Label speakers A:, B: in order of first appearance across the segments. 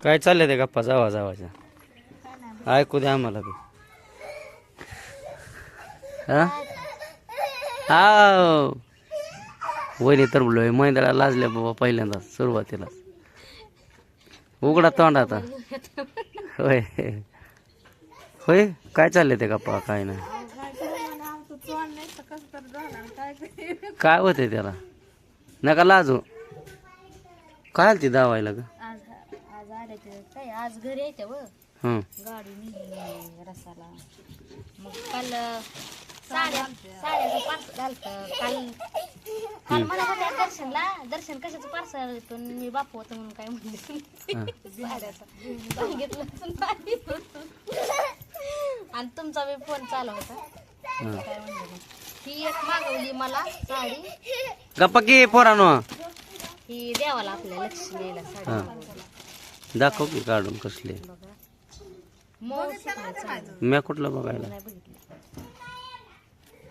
A: काय चाललंय ते गप्पा? जावा जावाच्या ऐकू द्या आम्हाला तू. हा? वहिनी तर बोललोय मैंदळा लाजल्या बाबा पहिल्यांदा सुरुवातीला. उघडा तोंड आता. होय. होय काय चाललंय ते गप्पा? काय नाही. काय होते त्याला? नका लाजू. काय आलती दावायला
B: का काय आज घरी येते व?
A: हं.
B: गाडी रसाला. मग काल साड्या साड्याचं पार्सल झालं काल काल मला दर्शनला दर्शन कशाचं पार्सल येतो मी बापू होतं म्हणून काय म्हणले साड्याचं. पण नाही. आणि तुमचा बी फोन चालू होता. काय म्हणले नाही. ही एक मागवली मला साडी.
A: गप्पा की पोरानो.
B: ही द्यावाला आपल्या लक्ष्मीला साडी.
A: दाखव की काढून कसले. म्या कुठलं बघायला?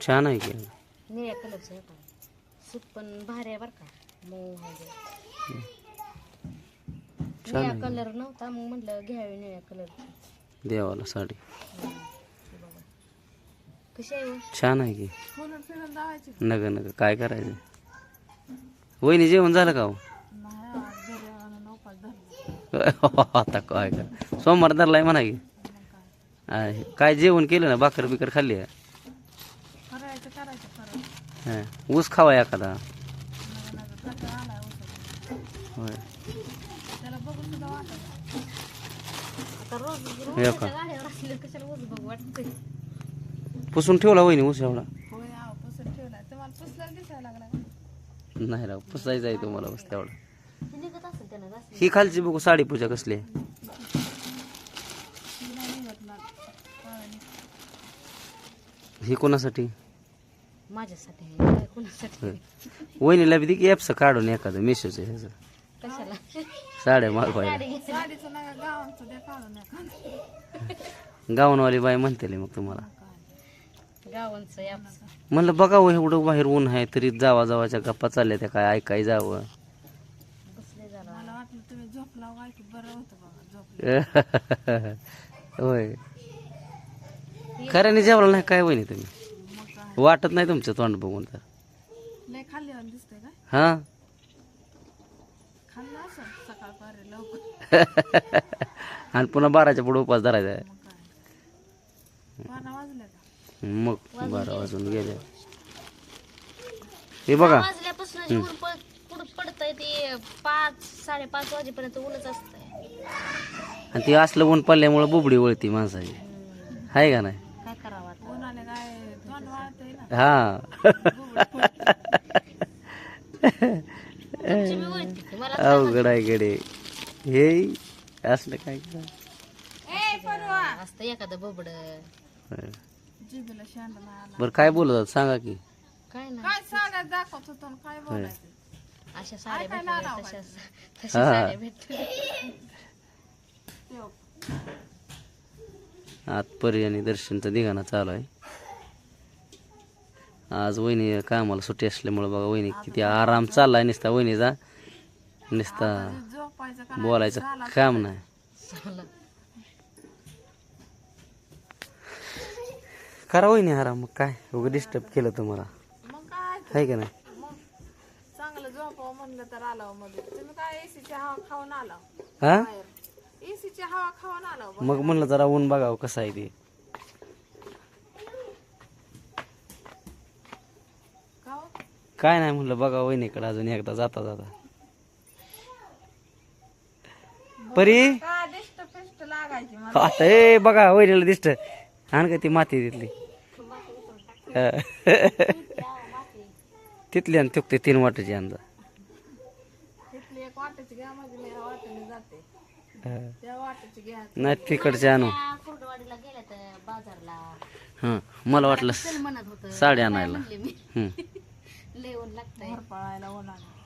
A: छान आहे की.
B: निळ्या कलरचं आहे का? सूत पण भारी आहे बरं का. मऊ आहे. निळ्या कलर नव्हता मग म्हटलं घ्यावे निळ्या कलर.
A: देवाला साडी.
B: कशी आहे? हो?
A: छान आहे की. नग नग काय करायचं? वहिनी जेवण झालं का हो? आता काय का सोमवार धरलाय म्हणा की. काय जेवण केलं ना? भाकर बिकर खाल्ली आहे? हा. ऊस खावा एखादा. होय. पुसून ठेवला वहिनी ऊस एवढा? नाही राव पुसायचं आहे तुम्हाला बस तेवढा.
B: निघत असेल त्यानं जास्त
A: ही खालची बघू साडी पूजा कसली आहे. ही कोणासाठी?
B: माझ्यासाठी आहे, काय कोणासाठी
A: होय. वहिनीला बी की ॲपचं काढून एखादं मिशोचं ह्याचं.
B: कशाला?
A: साड्या मागवायला
B: गाडी घेतली.
A: गावनवाली बाई म्हणते मग तुम्हाला.
B: गावांचं
A: म्हणलं बघावं एवढं बाहेर ऊन आहे तरी जावा जावाच्या गप्पा चालल्या त्या काय ऐकाय जावं
B: बसले झालं
A: होय. खऱ्याने जेवला नाही काय वहिनी तुम्ही? वाटत नाही तुमचं तोंड बघून तर. हा? आणि पुन्हा बाराच्या पुढे उपास धरायचा. मग बारा वाजून गेले. हे बघा.
B: वाजल्यापासून जेवण पुढं पडतंय ते पाच साडेपाच वाजेपर्यंत ऊनच असतंय.
A: आणि ती असलं ऊन पडल्यामुळं बुबडी वळती माणसाची. आहे का नाही? हा. अवघड आहे गडे. हे असलं काय करा
B: असतं एखादं बोबड.
A: बरं काय बोलत सांगा की.
B: काय ना
C: काय साड्यात दाखवत होतो आणि काय बोलायचं?
B: अशा साड्या
C: काय
B: भेटल्या
C: लाडाव
B: तशा
A: हा.
B: तशा साड्या भेटल्या.
C: तेव.
A: आतपरी आणि दर्शनचा दिघाना चालू आहे. आज वहिनी कामाला सुट्टी असल्यामुळं बघा वहिनी किती आराम चाललाय नुसता. वहिनीचा नुसता बोलायचं काम नाही. करा वहिनी आराम मग काय? उगं डिस्टर्ब केलं तुम्हाला. आहे का नाही?
C: चांगलं झोपावं म्हणलं तर आलावमध्ये तुम्ही काय एसीची हवा खाऊन आलाव?
A: हा
C: एसीची हवा खाऊन आलाव
A: मग म्हणलं जरा ऊन बघावं कसं आहे ते.
C: खाऊ
A: काय नाही म्हणलं बघा वहिनीकडे अजून एकदा जाता जाता. परी? आता ए बघा वहिनीला दिसत आण का ती माती तिथली. तिथली आणि तुकते तीन वाटाची अंदा नाही तिकडचे आणू. हां मला वाटलं
B: चल म्हणत होतं.
A: साडी आणायला. हं.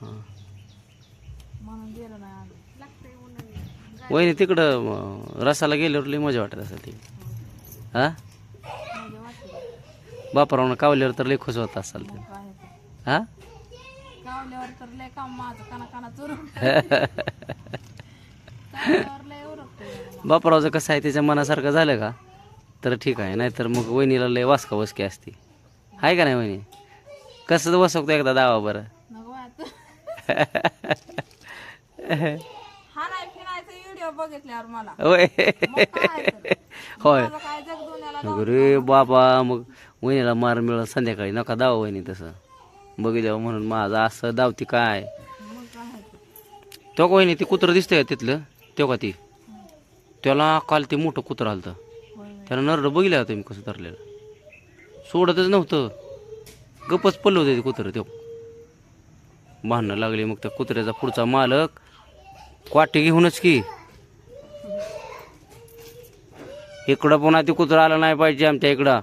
A: हां. वहिनी तिकडं रसाला गेल्यावर लई मजा वाटत असेल ती. हा? बापरावनं कावल्यावर तर लई खुश होत असाल ते. हा?
C: गावल्यावर तर लय काम माझं काना काना चुरून
A: बापरावचं कसं आहे त्याच्या मनासारखं झालं का तर ठीक आहे. नाहीतर मग वहिनीला लय वासका वसकी असते. आहे का नाही वहिनी? कसं वसकतो एकदा दावा बरं.
C: हा
A: होय? होय.
C: माझं काय जग दुनियाला
A: मग रे बाबा मग वहिनीला मार मिळत संध्याकाळी. नका दावा वहिनी तसं. बघितलं म्हणून माझं असं दावती काय? तो वहिनी ती कुत्रं दिसतंय तिथलं? तो का ती? त्याला काल ते मोठं कुत्रं आलं
C: त्यानं
A: त्याला बघितलं होतं तुम्ही कसं धरलेलं. सोडतच नव्हतं. गपच पडलं होतं ते कुत्रं त्यो भांडणं लागली मग त्या कुत्र्याचा पुढचा मालक क्वाटे घेऊनच की. इकडं पुन्हा ते कुत्रं आलं नाही पाहिजे आमच्या इकडं.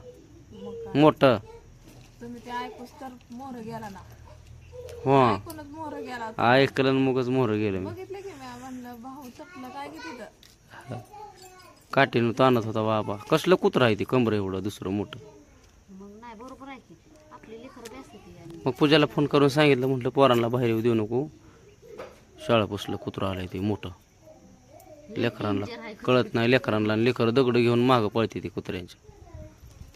A: मोठं. हो.
C: ऐकूनच गेला
A: ऐकलं आणि मगच मोहर गेलं मी.
C: बघितलं की मी म्हणलं भाऊ चपलं काय की तिथं
A: काठीनं ताणत होता बाबा. कसलं कुत्रं आहे ते कमर एवढं दुसरं मोठं.
B: मग नाही बरोबर आहे की. आपली लेकर बी असते ती आणि
A: मग पूजाला फोन करून सांगितलं म्हटलं पोरांना बाहेर येऊ देऊ नको. शाळा पुसलं कुत्रं आलंय ते मोठं. लेकरांना कळत नाही लेकरांना आणि लेकरं दगड घेऊन मागं पळते ते कुत्र्यांच्या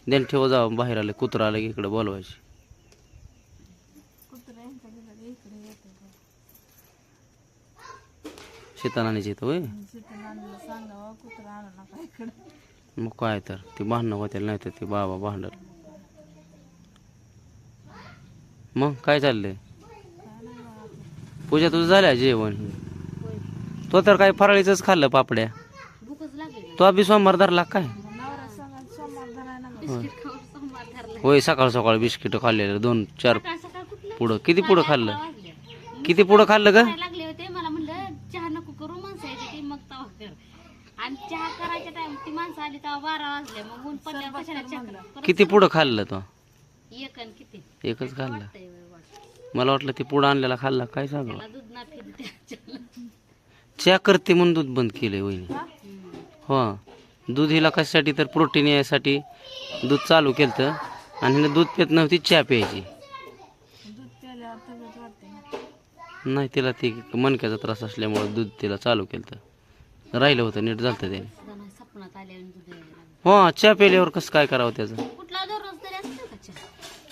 A: देण ठेवा जावं बाहेर आलं कुत्रं आलं की इकडं बोलवायची
C: कुत्रा यांच्या तिथं इकडे येते
A: शेतानानीच येतं होय? मग काय तर ते भांडणं होतील नाही तर ते बाबा भांडल मग काय चाललंय? पूजा तुझं झाल्या जेवण? तो तर काय फराळीच खाल्लं पापड्या. तो बी सोमवार धरला काय? होय. सकाळ सकाळ बिस्किट खाल्लेलं दोन चार पुढं. किती पुढं खाल्लं? किती पुढं खाल्लं ग
B: करायला लागले होते मला म्हणलं चहा नको करू माणसं यायची ती मग तवा कर आणि चहा करायच्या टाइम ती माणसं आली तेव्हा बारा वाजले मग ऊन पडल्यावर कशाला चहा करा? परत
A: किती पुढं खाल्लं तो?
B: एक आणि किती?
A: एकच खाल्लं.
B: वाटतंय वय वाटतं.
A: मला वाटलं ते पुढं आणलेला खाल्ला. काय सांगलं
B: त्याला दूध ना फिरते त्याच्याला.
A: चहा करते म्हणून दूध बंद केलंय वहिनी. हो? दूध हिला कशासाठी तर प्रोटीन यासाठी दूध चालू केलं आणि हिनं दूध पित नव्हती चहा प्यायची.
C: दूध प्यायल्यावर तब्येत वाटते ना.
A: नाही तिला ती मणक्याचा त्रास असल्यामुळे दूध तिला चालू केलं राहिलं होतं नीट झालं त्याने
B: सुद्धा नाही सपनात आले आणि दूध यायला लागलं.
A: हो चहा प्यायल्यावर कसं काय करावं त्याचं?
B: कुठला दररोज तरी असतो का चहा?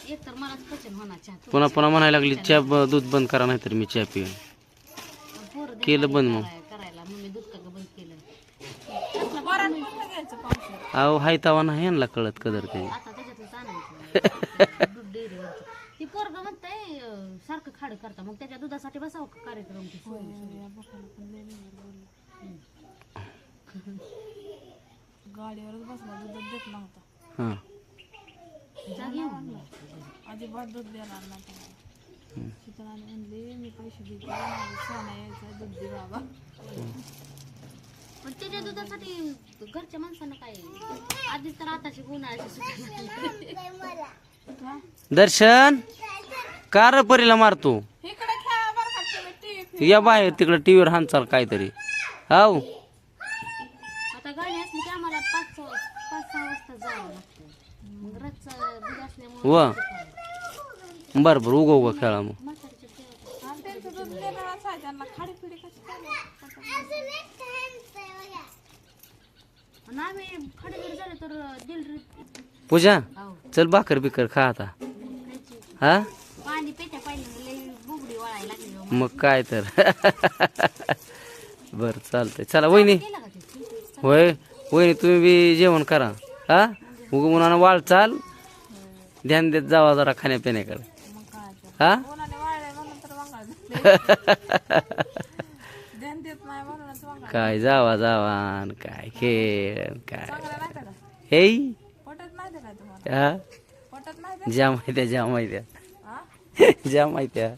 B: एक तर मलाच पचन होणार चहा तू
A: पुन्हा पुन्हा म्हणायला लागली चहा ब- दूध बंद करा नाही तर मी चहा पिऊन
B: पोरं दे
A: केलं बंद मग.
B: कराय- करायला. दूध का बंद केलं?
A: अहो हाय तवा नाही यांना कळत कदर त्याची
B: आता त्याच्यातच आणायचं दूध डेअरीवरचं ती पोरग म्हणताय अं, सारखं खाड करता. मग त्याच्या दुधासाठी बसावं का कार्यक्रम? ती सोय
C: गाडीवरच बसला दूध देत नव्हता.
A: हां.
B: घेऊन
C: अजिबात दूध देणार शीतलाने म्हणली मी पैसे देते माझं सोना यायचा दूध दे बाबा.
B: पण त्याच्या दुधासाठी घरच्या माणसानं काय? आधीच तर आताची उन्हाळ्याची सुट्टी
C: का?
A: दर्शन कार परीला मारतो
C: इकडे खेळा बरं का तुम्ही टीव्ही
A: या बाहेर तिकडं टीव्हीवर हानचाल काहीतरी. हाव
B: आता गाडी असली की आम्हाला पाच सहा पाच सहा वाजता जावं लागतं मग रथचं दूध असल्यामुळे
A: व. बर बर उगो उगो खेळा मग. पूजा चल भाकर बिकर खा आता. हा? मग काय तर. बर चालतंय. चला वहिनी. होय वहिनी तुम्ही बी जेवण करा. हा? उगमुना वाळ चाल. ध्यान देत जावा जरा खाण्यापिण्याकडे. हा? काय जावा जावा काय खेळ काय? हे हा? ज्या माहित्या ज्या माहित्या.
C: हा
A: ज्या माहित्या.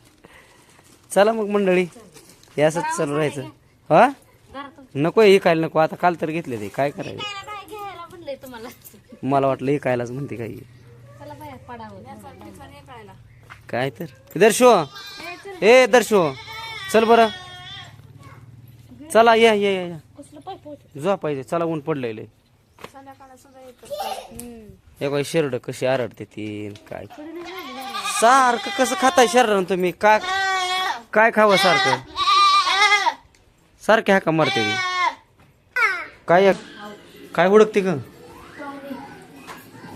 A: चला मग मंडळी हे असंच चालू राहायचं. हा? नको हे काय नको आता काल तर घेतले ते. काय करायचं? मला वाटलं हे कायलाच म्हणते काही
B: चला बाया पडावं
C: पिचण कळायला
A: काय तर? दर्शो. ए दर्शो. चल बरं. चला या या या जा पाहिजे चला ऊन पडलेलं हे काय शेरड कशी आरडते ती काय. सारखं कसं खाताय शरीरानं तुम्ही? का काय खावं सारखं? सारखे हाका मारते ती. काय काय हुडकते का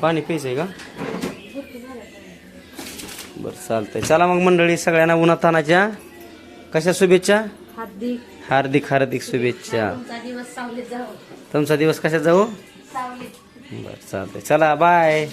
A: पाणी प्यायचंय का बरं चालतंय. चला मग मंडळी सगळ्यांना उन्हातानाच्या कशा शुभेच्छा?
B: हार्दिक.
A: हार्दिक हार्दिक शुभेच्छा.
B: तुमचा दिवस सावलीत जावं.
A: तुमचा दिवस कशात जाऊ?
B: सावलीत.
A: बरं चालतंय. चला बाय